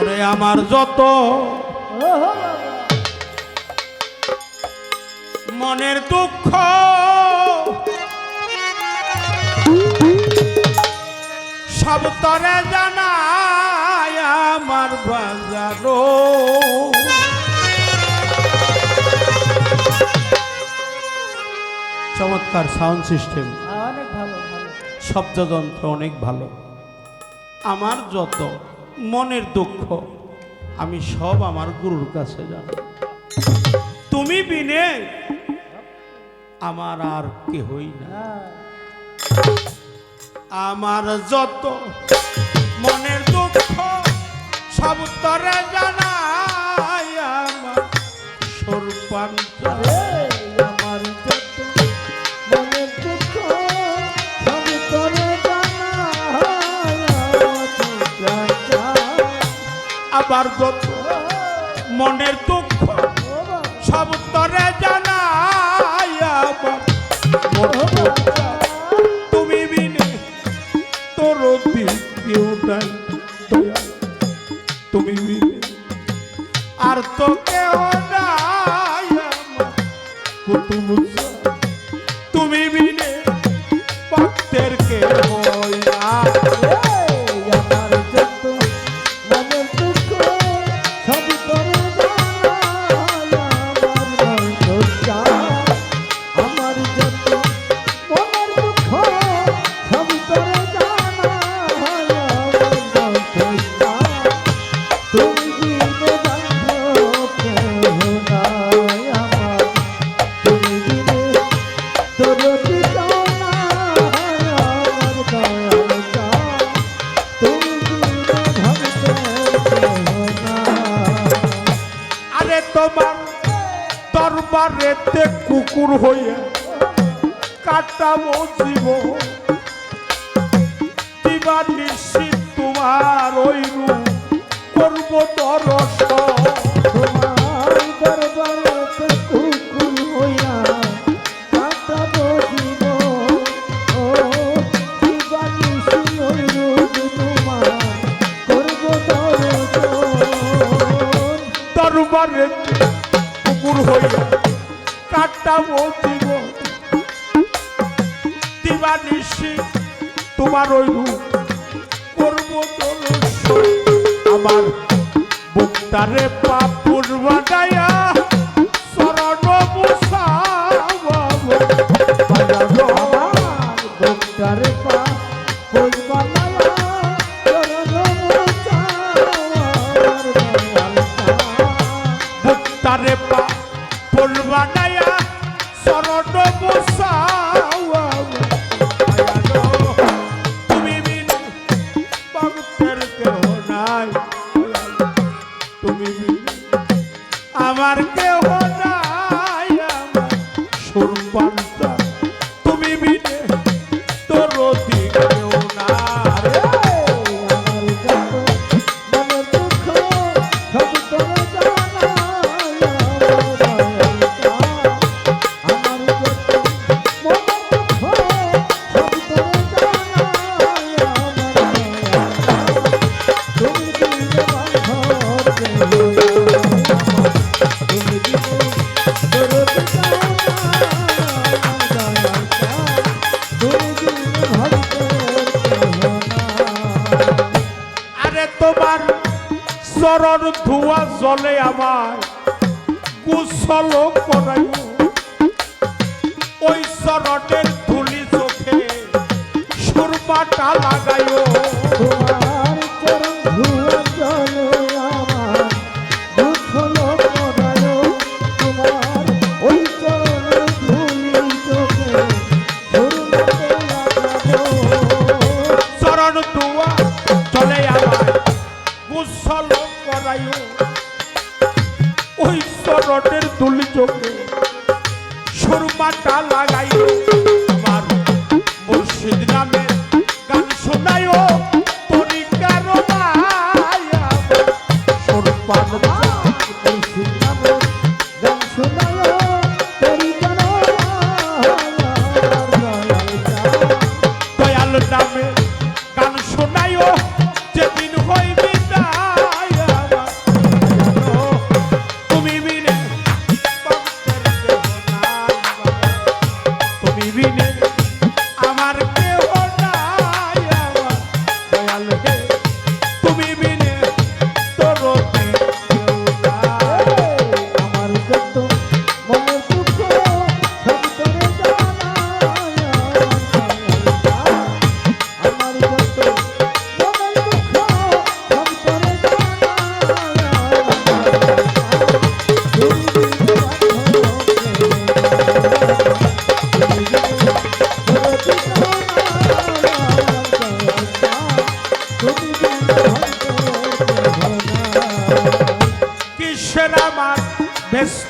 ওরে আমার যত। মনের দুঃখ। সব তরে জানায় আমার বাজারো চমৎকার সাউন্ড সিস্টেম। অনেক ভালো ভালো। শব্দযন্ত্র অনেক ভালো। আমার যত। মনের দুঃখ। আমি সব আমার গুরুর কাছে জানি তুমি বিনে আমার আর কেহই না আমার যত মনের দুঃখ, সব তরে জানাই আমার সর্বান্তর আবার যত মনের দুঃখ, সব তরে জানাই তুমি বিনে তোর কেউ নাই। তুমি বিনে আর তো কেউ নাই তোমার দরবারেতে কুকুর হইয়া কাটাবো জীব দিবার নিশ্চিত তোমার ওই রূপ করব দর্শন দরবারে কুকুর হইল কাটাবো জীব দিবা নিশি তোমার ওই করব আমার বুকটারে পাপুর ভক্তারে পা ফুল বানায়া শরণ বসাওয়া তুমি বিন, ভক্তের কেহ নাই। তুমি বিন, আমার কেহ চরণ ধোয়া জলে আমার কুশল করাই ওই চরণের ধুলি চোখে সুরমাটা লাগাইও। সুরমাটা লাগাইও Vini.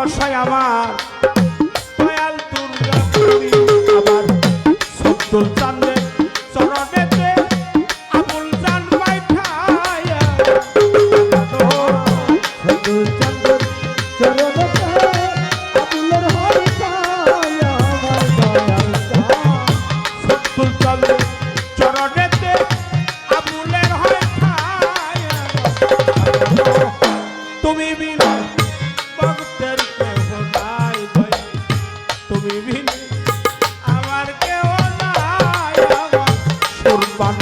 রসায় আমার। আমার কেউ নাই আমার। কুরবান